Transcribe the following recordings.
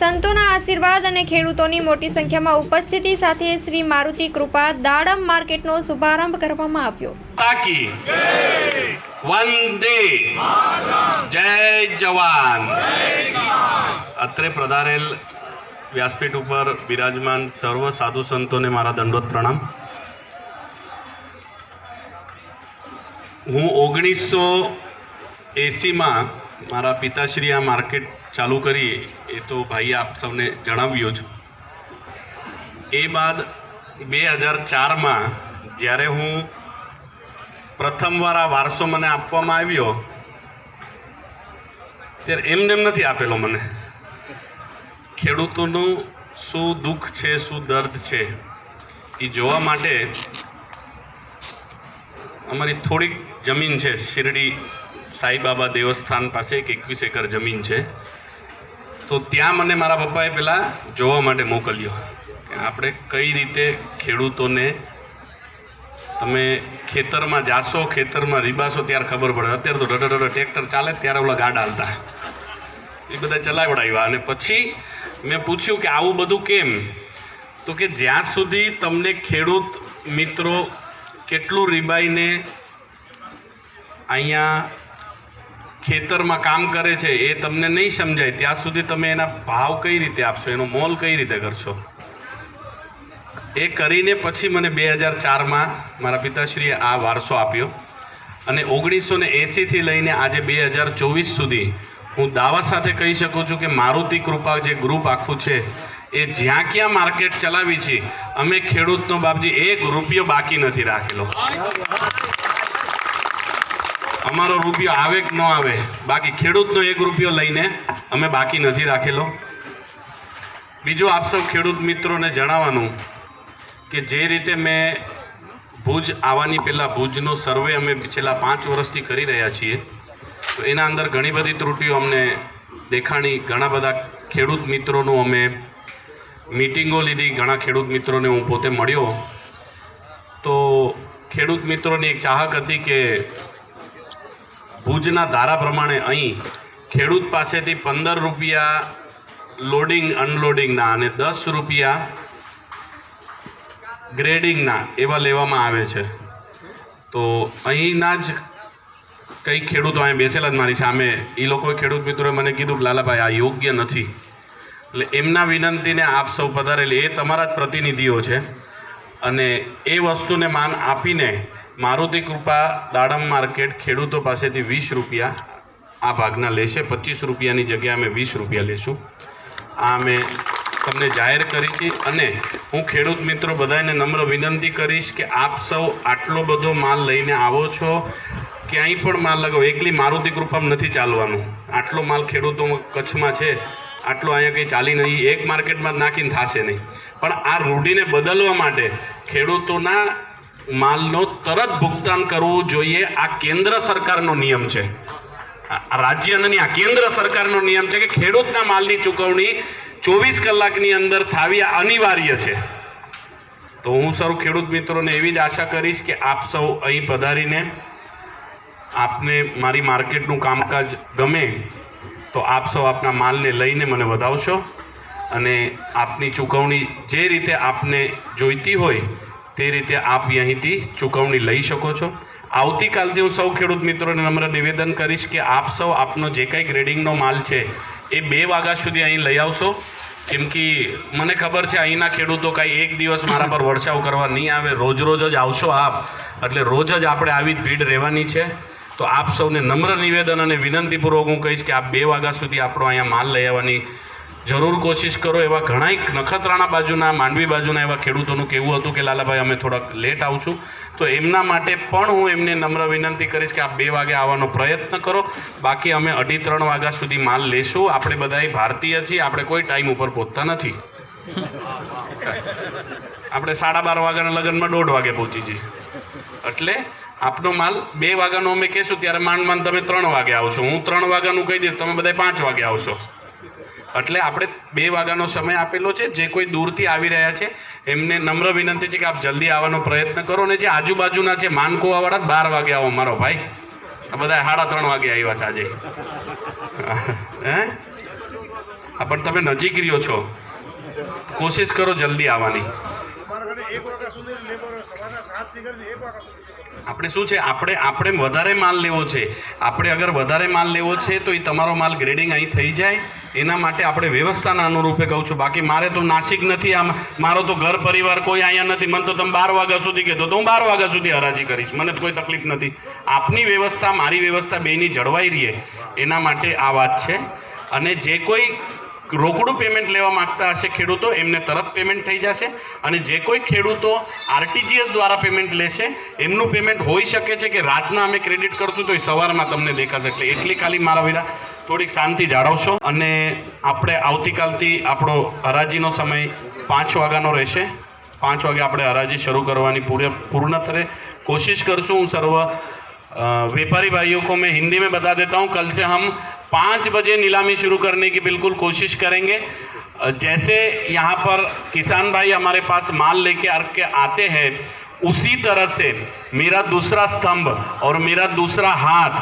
સંતોના આશીર્વાદ અને ખેડૂતોની મોટી સંખ્યામાં ઉપસ્થિતિ સાથે શ્રી મારુતિ કૃપા દાડમ માર્કેટનો શુભારંભ કરવામાં આવ્યો. વંદે. જય જવાન. અત્રે પધારેલ વ્યાસપીઠ ઉપર બિરાજમાન સર્વ સાધુ સંતોને મારા દંડોત પ્રણામ. હું ઓગણીસો એંસીમાં મારા પિતાશ્રી આ માર્કેટ ચાલુ કરી એ તો ભાઈ આપ સૌને જણાવ્યું જ. એ બાદ બે હજાર ચારમાં જ્યારે હું પ્રથમવાર આ વારસો મને આપવામાં આવ્યો, ત્યારે એમને એમ નથી આપેલો મને. ખેડૂતોનું શું દુઃખ છે, શું દર્દ છે, એ જોવા માટે અમારી થોડીક જમીન છે, શિરડી સાઈબાબા દેવસ્થાન પાસે એક એકવીસ એકર જમીન છે. તો ત્યાં મને મારા પપ્પાએ પહેલાં જોવા માટે મોકલ્યો. કે આપણે કઈ રીતે ખેડૂતોને તમે ખેતરમાં જાશો, ખેતરમાં રીબાશો ત્યારે ખબર પડે. અત્યારે તો ડઢ ડઢ ટ્રેક્ટર ચાલે ત્યારે ઓલા ગાડા હાલતા. એ બધા ચલાવડાવ્યા અને પછી મેં પૂછ્યું કે આવું બધું કેમ? તો કે જ્યાં સુધી તમને ખેડૂત મિત્રો કેટલું રીબાઈને અહીંયા ખેતરમાં કામ કરે છે એ તમને નહીં સમજાય. ત્યાં સુધી તમે એના ભાવ કઈ રીતે આપશો? એનો મોલ કઈ રીતે કરશો? એ કરીને પછી મને બે હજાર ચારમાં મારા પિતાશ્રીએ આ વારસો આપ્યો અને ઓગણીસો ને એંસીથી લઈને આજે બે હજાર ચોવીસ સુધી હું દાવા સાથે કહી શકું છું કે મારુતિ કૃપા જે ગ્રુપ આખું છે, એ જ્યાં ક્યાં માર્કેટ ચલાવી છે, અમે ખેડૂતનો બાપજી એક રૂપિયો બાકી નથી રાખેલો. અમારો રૂપિયો આવે કે ન આવે? બાકી ખેડૂતનો એક રૂપિયો લઈને અમે બાકી નથી રાખેલો. બીજું આપ સૌ ખેડૂત મિત્રોને જણાવવાનું કે જે રીતે મેં ભુજ આવવાની પહેલાં ભુજનો સર્વે અમે છેલ્લા પાંચ વર્ષથી કરી રહ્યા છીએ. તો એના અંદર ઘણી બધી ત્રુટીઓ અમને દેખાણી, ઘણા બધા ખેડૂત મિત્રોનું અમે મિટિંગો લીધી, ઘણા ખેડૂત મિત્રોને હું પોતે મળ્યો. તો ખેડૂત મિત્રોની એક ચાહક હતી કે ભુજના ધારા પ્રમાણે અહીં ખેડૂત પાસેથી પંદર રૂપિયા લોડિંગ, અનલોડિંગના અને દસ રૂપિયા ગ્રેડિંગના એવા લેવામાં આવે છે. તો અહીંના જ કંઈક ખેડૂતો અહીં બેસેલા જ મારી સામે. એ લોકો ખેડૂત મિત્રોએ મને કીધું કે, લાલાભાઈ, આ યોગ્ય નથી. એટલે એમના વિનંતીને આપ સૌ પધારેલી, એ તમારા જ પ્રતિનિધિઓ છે. અને એ વસ્તુને માન આપીને મારુતિ કૃપા દાડમ માર્કેટ ખેડૂતો પાસેથી વીસ રૂપિયા. આ ભાગના લેશે. પચીસ રૂપિયાની જગ્યાએ અમે વીસ રૂપિયા લેશું. આ અમે તમને જાહેર કરી છે અને હું ખેડૂત મિત્રો બધાને નમ્ર વિનંતી કરીશ કે આપ સૌ આટલો બધો માલ લઈને આવો છો. ક્યાંય પણ માલ લગાવો. એકલી મારુતિ કૃપામાં નથી ચાલવાનું. આટલો માલ ખેડૂતો કચ્છમાં છે. આટલો અહીંયા કંઈ ચાલી નહીં. એક માર્કેટમાં નાખીને થશે નહીં. પણ આ રૂઢીને બદલવા માટે ખેડૂતોના માલનો તરત ભુગતાન કરવું જોઈએ. આ કેન્દ્ર સરકારનો નિયમ છે. આ રાજ્યનો નહીં આ કેન્દ્ર સરકારનો નિયમ છે કે ખેડૂતના માલની ચૂકવણી ચોવીસ કલાકની અંદર થાવી અનિવાર્ય છે. તો હું સૌ ખેડૂત મિત્રોને એવી જ આશા કરીશ કે આપ સૌ અહીં પધારીને આપને મારી માર્કેટનું કામકાજ ગમે તો આપ સૌ આપના માલને લઈને મને વધાવશો અને આપની ચૂકવણી જે રીતે આપને જોઈતી હોય તે રીતે આપ અહીંથી ચૂકવણી લઈ શકો છો. આવતીકાલથી હું સૌ ખેડૂત મિત્રોને નમ્ર નિવેદન કરીશ કે આપ સૌ આપનો જે કંઈ ગ્રેડિંગનો માલ છે એ બે વાગ્યા સુધી અહીં લઈ આવશો. કેમ કે મને ખબર છે અહીંના ખેડૂતો કાંઈ એક દિવસ મારા પર વરસાવ કરવા નહીં આવે. રોજ રોજ જ આવશો આપ. એટલે રોજ જ આપણે આવી જ ભીડ રહેવાની છે. તો આપ સૌને નમ્ર નિવેદન અને વિનંતીપૂર્વક હું કહીશ કે આપ બે વાગ્યા સુધી આપણો અહીંયા માલ લઈ આવવાની જરૂર કોશિશ કરો એવા ઘણાય નખત્રાણા બાજુના, માંડવી બાજુના એવા ખેડૂતોનું કહેવું હતું કે, લાલાભાઈ, અમે થોડાક લેટ આવશું. તો એમના માટે પણ હું એમને નમ્ર વિનંતી કરીશ કે, આપ બે વાગે આવવાનો પ્રયત્ન કરો. બાકી અમે અઢી ત્રણ વાગ્યા સુધી માલ લેશું. આપણે બધાય ભારતીય છીએ. આપણે કોઈ ટાઈમ ઉપર પહોંચતા નથી. આપણે સાડા બાર વાગ્યાના લગ્નમાં દોઢ વાગે પહોંચી જઈએ. એટલે આપનો માલ બે વાગ્યાનો અમે કહેશું, ત્યારે માંડ માંડ તમે ત્રણ વાગે આવશો. હું ત્રણ વાગ્યાનું કહી દઈશ, તમે બધા પાંચ વાગે આવશો. એટલે આપણે બે વાગ્યાનો સમય આપેલો છે. જે કોઈ દૂરથી આવી રહ્યા છે, એમને નમ્ર વિનંતી છે કે આપ જલ્દી આવવાનો પ્રયત્ન કરો ને જે આજુબાજુના છે, માનકોવાવાળા, બાર વાગે આવો મારો ભાઈ. આ બધા સાડા ત્રણ વાગે આવ્યા છે આજે. હે? પણ તમે નજીક રહ્યો છો. કોશિશ કરો જલ્દી આવવાની. આપણે શું છે? આપણે આપણે વધારે માલ લેવો છે. આપણે અગર વધારે માલ લેવો છે, તો એ તમારો માલ ગ્રેડિંગ અહીં થઈ જાય. એના માટે આપણે વ્યવસ્થાના અનુરૂપે કહું છું. બાકી મારે તો નાસિક નથી આમ, મારો તો ઘર પરિવાર કોઈ અહીંયા નથી. મને તો તમે બાર વાગ્યા સુધી કહેતો તો હું બાર વાગ્યા સુધી હરાજી કરીશ. મને કોઈ તકલીફ નથી. આપની વ્યવસ્થા, મારી વ્યવસ્થા બેની જળવાઈ રહીએ એના માટે આ વાત છે. અને જે કોઈ રોકડું પેમેન્ટ લેવા માંગતા હશે ખેડૂતો, એમને તરત પેમેન્ટ થઈ જશે. અને જે કોઈ ખેડૂતો આરટીજીએસ દ્વારા પેમેન્ટ લેશે, એમનું પેમેન્ટ હોઈ શકે છે કે રાતના અમે ક્રેડિટ કરશું તો એ સવારમાં તમને દેખાશે. એટલે એટલી ખાલી મારા વીરા થોડીક શાંતિ જાળવશો અને આપણે આવતીકાલથી આપણો હરાજીનો સમય પાંચ વાગ્યાનો રહેશે પાંચ વાગે આપણે હરાજી શરૂ કરવાની પૂરે પૂર્ણ તરે कोशिश करसूँ हूँ सर्व अ, व्यापारी भाइयों को मैं हिंदी में बता देता हूँ कल से हम पाँच बजे नीलामी शुरू करने की बिल्कुल कोशिश करेंगे अ, जैसे यहाँ पर किसान भाई हमारे पास माल लेके आके आते हैं उसी तरह से मेरा दूसरा स्तंभ और मेरा दूसरा हाथ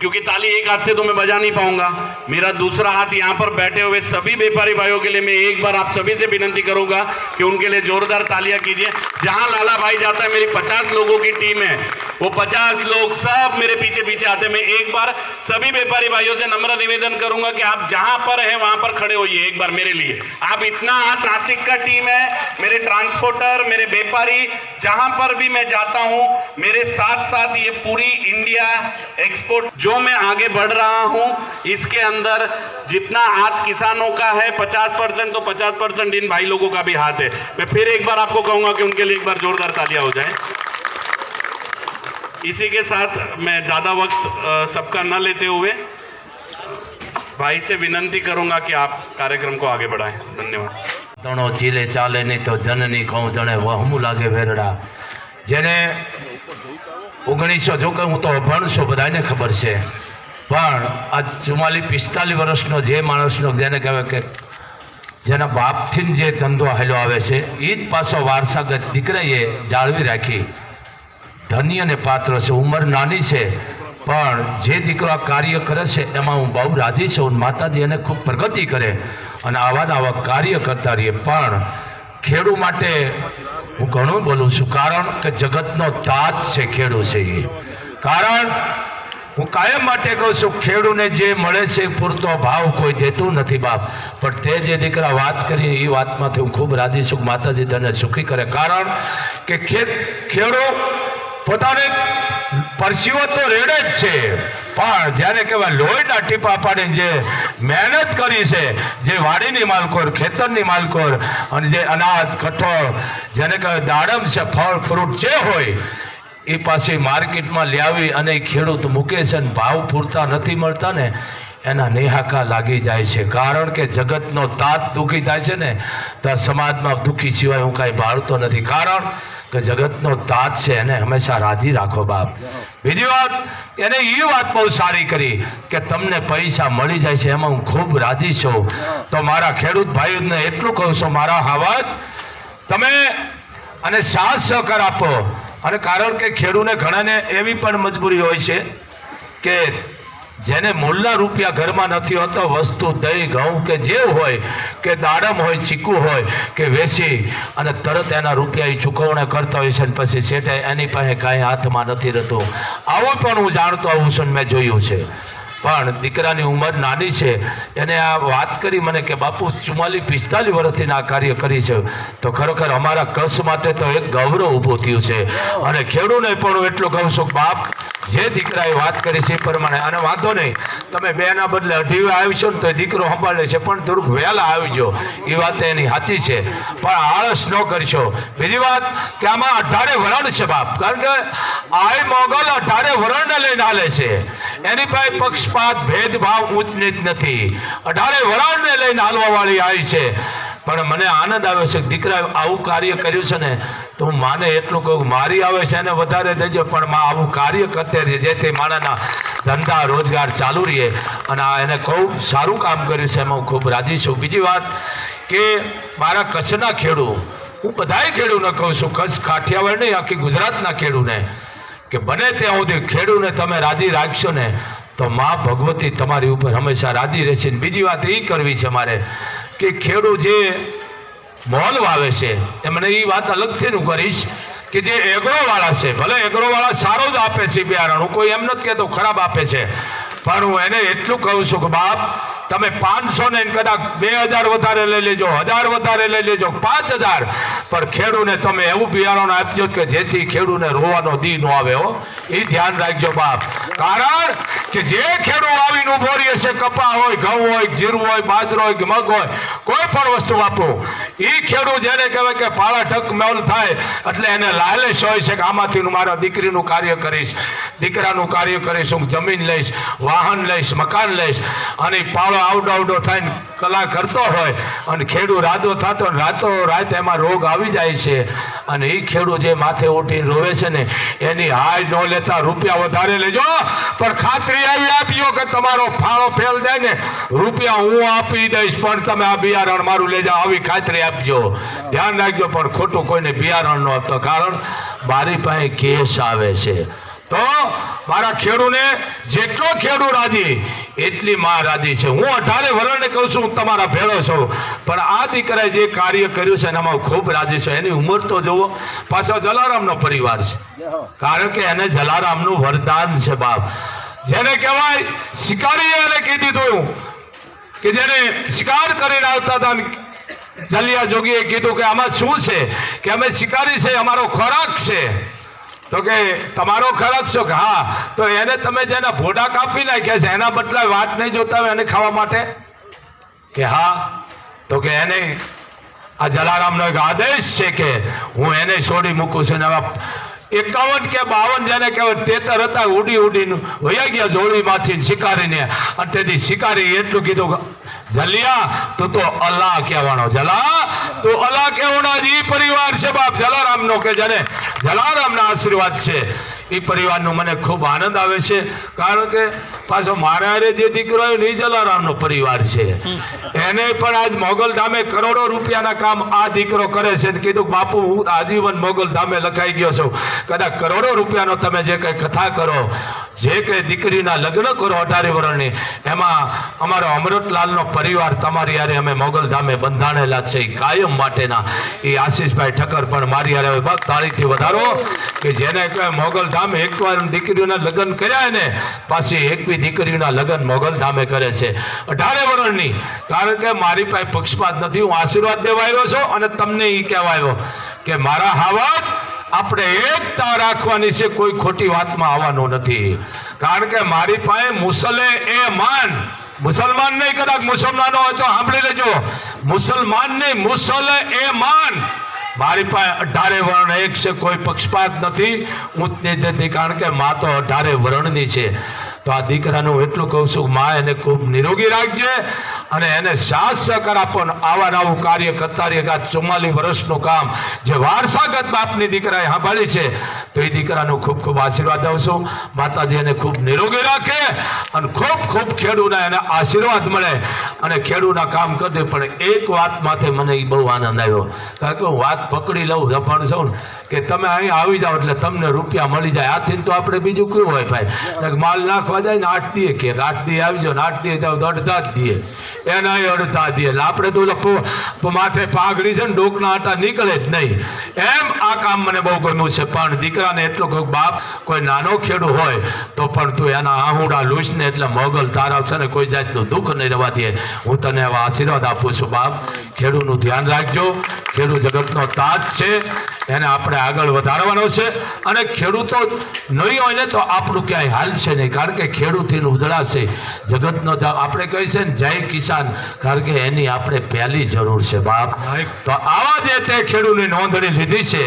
क्योंकि ताली एक हाथ से तो मैं बजा नहीं पाऊँगा। मेरा दूसरा हाथ यहाँ पर बैठे हुए सभी व्यापारी भाइयों के लिए मैं एक बार आप सभी से विनती करूँगा कि उनके लिए जोरदार तालियाँ कीजिए। जहाँ लाला भाई जाता है, मेरी पचास लोगों की टीम है। वो पचास लोग सब मेरे पीछे पीछे आते हैं। मैं एक बार सभी व्यापारी भाइयों से नम्र निवेदन करूँगा कि आप जहाँ पर हैं, वहाँ पर खड़े होइए एक बार मेरे लिए। आप इतना आज का टीम है, मेरे ट्रांसपोर्टर, मेरे व्यापारी, जहाँ पर भी मैं जाता हूँ, मेरे साथ साथ ये पूरी इंडिया एक्सपोर्ट जो मैं आगे बढ़ रहा हूं इसके अंदर जितना हाथ किसानों का है पचास परसेंट तो पचास परसेंट इन भाई लोगों का भी हाथ है मैं फिर एक बार आपको कहूंगा कि उनके लिए एक बार जोरदार तालियां हो जाए इसी के साथ मैं ज़्यादा वक्त अ, सबका न लेते हुए भाई से विनंती करूंगा कि आप कार्यक्रम को आगे बढ़ाएं धन्यवाद તણો ચીલે ચાલે નહીં તો જનની કહું જણે વહમું લાગે વેરડા જેને ઓગણીસો, જો કે હું તો અભણ છું, બધાને ખબર છે. પણ આ ચુમ્માલીસ, પિસ્તાલીસ વર્ષનો જે માણસનો જેને કહેવાય કે જેના બાપથી જે ધંધો હેલો આવે છે, એ જ પાછો વારસાગત દીકરાએ જાળવી રાખી. ધન્ય અને પાત્ર છે, ઉંમર નાની છે, પણ જે દીકરો આ કાર્ય કરે છે, એમાં હું બહુ રાજી છું માતાજી એને ખૂબ પ્રગતિ કરે અને આવા આવા કાર્ય કરતા રહીએ. પણ ખેડૂ માટે હું ઘણું બોલું છું, કારણ કે જગતનો તાજ છે, ખેડૂ છે એ. કારણ હું કાયમ માટે કહું છું, ખેડૂને જે મળે છે પૂરતો ભાવ કોઈ દેતું નથી, બાપ. પણ તે જે દીકરા વાત કરી, એ વાતમાંથી હું ખૂબ રાજી છું માતાજી તને સુખી કરે. કારણ કે ખેત, ખેડૂ પોતાને પરસીઓ તો રેડે જ છે. પણ જ્યારે કહેવાય લોહીના ટીપા પાડીને જે મહેનત કરી છે, જે વાડીની માલકોર, ખેતરની માલકોર અને જે અનાજ, કઠોળ, જેને કહેવાય દાડમ છે, ફળ, ફ્રૂટ જે હોય, એ પાછી માર્કેટમાં લાવી અને ખેડૂત મૂકે છે અને ભાવ પૂરતા નથી મળતા ને એના નેહાકા લાગી જાય છે. કારણ કે જગતનો તાત દુઃખી થાય છે ને, તો સમાજમાં દુઃખી સિવાય હું કાંઈ ભાળતો નથી. કારણ કે જગતનો તાત છે, એને હંમેશા રાજી રાખો બાપ. બીજી વાત, એને એ વાત બહુ સારી કરી કે તમને પૈસા મળી જાય છે, એમાં હું ખૂબ રાજી છું. તો મારા ખેડૂત ભાઈઓને એટલું કહું છું, મારા હાવત તમે અને સાથ સહકાર આપો. અને કારણ કે ખેડૂને ઘણાને એવી પણ મજબૂરી હોય છે કે જેને મોલ્લા રૂપિયા ઘરમાં નથી હોતો, વસ્તુ દહીં, ઘઉં કે જે હોય, કે દાડમ હોય, ચીકુ હોય, કે વેચી અને તરત એના રૂપિયા એ ચૂકવણા કરતા હોય છે પછી છેટે એની પાસે કાંઈ હાથમાં નથી રહેતું. આવું પણ હું જાણતો આવું છું મેં જોયું છે. પણ દીકરાની ઉંમર નાની છે. એને આ વાત કરી મને કે, બાપુ, ચુમ્માલીસ, પિસ્તાલીસ વર્ષથી આ કાર્ય કરી છે. તો ખરેખર અમારા કચ્છ માટે તો એક ગૌરવ ઊભું થયું છે. અને ખેડૂને પણ એટલું કહું છું બાપ જે દીકરાએ વાત કરી છે એ પ્રમાણે. અને વાંધો નહીં, તમે બેના બદલે અઢી આવીશો ને તો દીકરો સંભાળે છે, પણ થોડુંક વહેલા આવજો. એ વાત એની હાથી છે. પણ આળસ ન કરશો. બીજી વાત કે આમાં અઢારે વરણ છે બાપ. કારણ કે આય મોગલ અઢારે વરણને લઈને હાલે છે. એની પાસે પક્ષપાત, ભેદભાવ ઊંચ નીચ નથી. અઢારે વરણને લઈને હાલવા વાળી આવી છે. પણ મને આનંદ આવે છે દીકરા આવું કાર્ય કર્યું છે ને, તો હું માને એટલું કહું મારી આવે છે એને વધારે દેજો, પણ માં આવું કાર્ય કરતે રહીએ, જેથી માણાના ધંધા, રોજગાર ચાલુ રહીએ. અને આ એને ખૂબ સારું કામ કર્યું છે, એમાં હું ખૂબ રાજી છું. બીજી વાત કે મારા કચ્છના ખેડૂ, હું બધાય ખેડૂને કહું છું, કચ્છ કાઠિયાવાડ નહીં, આખી ગુજરાતના ખેડૂને, કે બને ત્યાં સુધી ખેડૂને તમે રાજી રાખશો ને, તો મા ભગવતી તમારી ઉપર હંમેશા રાજી રહેશે. બીજી વાત એ કરવી છે મારે કે ખેડૂત જે મોલ વાવે છે એમને એ વાત અલગથી હું કરીશ કે જે એગ્રોવાળા છે, ભલે એગ્રોવાળા સારો જ આપે છે બિયારણ, હું કોઈ એમ નથી કહેતો ખરાબ આપે છે, પણ હું એને એટલું કહું છું કે બાપ તમે પાંચસો ને કદાચ બે હજાર વધારે લઈ લેજો, હજાર વધારે લઈ લેજો, પાંચ હજાર. પણ ખેડૂને તમે એવું બિયારણ આપજો કે જેથી ખેડૂને રોવાનો દી ન આવે હો. એ ધ્યાન રાખજો બાપ. કારણ કે જે ખેડૂત આવીને ઊભો રહી છે, કપા હોય, ઘઉં હોય, જીરું હોય, બાજરો હોય મગ હોય, કોઈ પણ વસ્તુ આપો એ ખેડૂત જેને કહેવાય કે પાળા ઢક મેલ થાય, એટલે એને લાલચ હોય છે કે આમાંથી હું મારા દીકરીનું કાર્ય કરીશ, દીકરાનું કાર્ય કરીશ, હું જમીન લઈશ, વાહન લઈશ, મકાન લઈશ, અને પાળો આવડો આવડો થઈને કલા કરતો હોય અને ખેડૂત રાદો થતો રાતો રાત એમાં રોગ આવી જાય છે. અને એ ખેડૂત જે માથે ઉઠીને રોવે છે ને, એની હાય ન લેતા રૂપિયા વધારે લેજો. પણ ખાતરી આવી આપજો કે તમારો ફાળો ફેલ જાય ને, રૂપિયા હું આપી દઈશ, પણ તમે આ બિયારણ મારું લેજો, આવી ખાતરી આપજો. ધ્યાન રાખજો, પણ ખોટું કોઈને બિયારણ ન આપતો, કારણ મારી પાસે કેસ આવે છે. તો મારા ખેડૂને જેટલો ખેડૂ રાજી એટલી માં રાજી છે. હું અઢારે વરણને કહું છું, હું તમારા ભેળો છું. પણ આ દીકરાએ જે કાર્ય કર્યું છે, એનામાં ખૂબ રાજી છે. એની ઉંમર તો જુઓ, પાછો જલારામનો પરિવાર છે. કારણ કે એને જલારામનું વરદાન છે, બાપ. જેને કહેવાય, શિકારીએ એને કીધું હતું કે જેને શિકાર કરીને આવતા હતા જલિયા જોગીએ કીધું કે આમાં શું છે? કે અમે શિકારી છે, અમારો ખોરાક છે. તો કે તમારો ખરાબ છો કે હા, તો એને તમે જેના ભોડા કાપી નાખ્યા છે, એના બદલે વાત નહીં જોતા હોય એને ખાવા માટે? કે હા, તો કે એને આ જલારામનો એક આદેશ છે કે હું એને છોડી મૂકું છું ને એકાવન કે બાવન જેને કહેવાય તેતર હતા, ઉડી ઉડીને વયા ગયા જોડીમાંથી શિકારીને. અને તેથી શિકારી એટલું કીધું જલિયા, તું તો અલ્લાહ કહેવાનો જલા તું અલ્લાહ કહેવાનો જ પરિવાર છે બાપ. જલારામનો કે જેને જલારામના આશીર્વાદ છે. એ પરિવારનો મને ખૂબ આનંદ આવે છે. કારણ કે પાછો મારા જે દીકરો એ જલારામનો પરિવાર છે. એને પણ આજ મોગલ ધામે કરોડો રૂપિયાના કામ આ દીકરો કરે છે કીધું, બાપુ, હું આજીવન મોગલ ધામે લખાઈ ગયો છું. કદાચ કરોડો રૂપિયાનો તમે જે કંઈ કથા કરો, જે કંઈ દીકરીના લગ્ન કરો અઢારે વર્ષની એમાં અમારો અમૃતલાલનો પરિવાર તમારી યારે અમે મોગલ ધામે બંધાણેલા છે કાયમ માટેના. એ આશીષભાઈ ઠક્કર પણ મારી યારે તાળીથી વધારો કે જેને કહેવાય મોગલ એકવાર દીકરીઓના લગ્ન કર્યા ને પાછી એકવી દીકરીઓના લગ્ન મોગલ ધામે કરે છે. અઢારે વર્ષની કારણ કે મારી પાસે પક્ષપાત નથી, હું આશીર્વાદ દેવા આવ્યો છું અને તમને એ કહેવા આવ્યો કે મારા હાવત આપણે એકતા રાખવાની છે, કોઈ ખોટી વાતમાં આવવાનું નથી. કારણ કે મારી પાસે મુસલે એ માન, મુસલમાન નહીં, કદાચ મુસલમાનો હોય તો સાંભળી લેજો. મુસલમાન નહીં મુસલે એ માન મારી પાસે અઢારે વર્ણ એક છે, કોઈ પક્ષપાત નથી. ઊંચ નીચેથી કારણ કે મા તો અઢારે વર્ણની છે. તો આ દીકરાનું એટલું કહું છું મા એને ખૂબ નિરોગી રાખજે અને એને સાથ સહકાર આપો આવા નવું કાર્ય કરતા રહીએ કે આ વર્ષનું કામ જે વારસાગત બાપની દીકરાએ સાંભળી છે, તો એ દીકરાનું ખૂબ ખૂબ આશીર્વાદ આવશું માતાજી એને ખૂબ નિરોગી રાખે અને ખૂબ ખૂબ ખેડૂતના એને આશીર્વાદ મળે અને ખેડૂતના કામ કરી પણ એક વાત માથે મને એ બહુ આનંદ આવ્યો. કારણ કે હું વાત પકડી લઉં જપણ છું કે તમે અહીં આવી જાઓ એટલે તમને રૂપિયા મળી જાય. આથી તો આપણે બીજું કયું હોય ભાઈ? માલ નાખવા જાય ને આઠ દીએ કે આઠ દી આવી જાઓ ને આઠ દીએ તો અડધા જ દીએ એના અડધા દીએ આપણે તો પો- માથે પાઘડી છે ને, ડોકના આટા નીકળે જ નહીં. એમ આ કામ મને બહુ ગમ્યું છે. પણ દીકરાને એટલો કહું બાપ, કોઈ નાનો ખેડૂ હોય, તો પણ તું એના આહુડા લૂછને એટલે મોગલ તારા છે ને, કોઈ જાતનું દુઃખ નહીં રહેવા દે. હું તને એવા આશીર્વાદ આપું છું, બાપ. ખેડૂનું ધ્યાન રાખજો. ખેડૂત જગતનો તાજ છે એને આપણે આગળ વધારવાનો છે. અને ખેડૂતો નહીં હોય ને તો આપણું ક્યાંય હાલ છે નહીં. કારણ કે ખેડૂતથી ઉધડાશે જગતનો આપણે કહી છે ને જય કિસાન. કારણ કે એની આપણે પહેલી જરૂર છે બાપ. તો આવા જે તે ખેડૂતની નોંધણી લીધી છે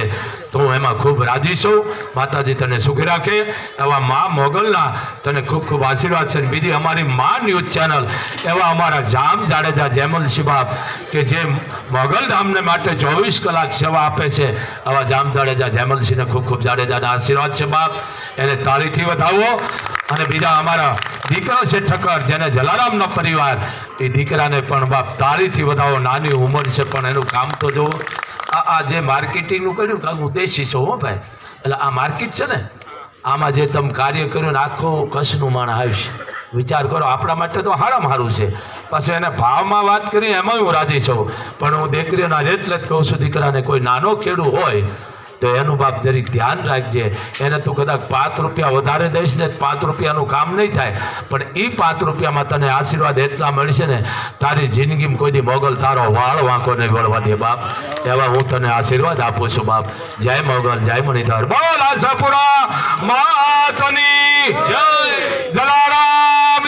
હું એમાં ખૂબ રાજી છું. માતાજી તને સુખી રાખે. એવા મા મોગલના તને ખૂબ ખૂબ આશીર્વાદ છે. બીજી અમારી મા ન્યૂઝ ચેનલ, એવા અમારા જામ જાડેજા જેમલ શિબાબ, કે જે મોગલ ધામને માટે ચોવીસ કલાક સેવા આપે છે. આવા જામ જાડેજા જેમલસિંહને ખૂબ ખૂબ જાડેજાના આશીર્વાદ છે બાપ. એને તાળીથી વધાવો. અને બીજા અમારા દીકરા છે ઠક્કર, જેને જલારામનો પરિવાર. એ દીકરાને પણ બાપ તાળીથી વધાવો. નાની ઉંમર છે પણ એનું કામ તો જુઓ. આ જે માર્કેટિંગનું કર્યું કાંક ઉદ્દેશી છો હો ભાઈ. એટલે આ માર્કેટ છે ને, આમાં જે તમે કાર્ય કર્યું ને, આખો કચ્છનું માણ આવશે વિચાર કરો, આપણા માટે તો હારામાં સારું છે. પછી એને ભાવમાં વાત કરી એમાં હું રાજી છું. પણ હું દીકરીઓના એટલે જ કહું છું, દીકરાને કોઈ નાનો ખેડૂત હોય તો એનું બાપ જરીક ધ્યાન રાખજે. એને તું કદાચ પાંચ રૂપિયા વધારે દઈશ ને પાંચ રૂપિયાનું કામ નહીં થાય પણ એ પાંચ રૂપિયામાં તને આશીર્વાદ એટલા મળશે ને તારી જિંદગીમાં કોઈ દી મોગલ તારો વાળ વાંકો નહીં વળવા દે બાપ. એવા હું તને આશીર્વાદ આપું છું બાપ. જય મોગલ જય મણિધર. બોલ આશાપુરા માતની. જય. જલારામ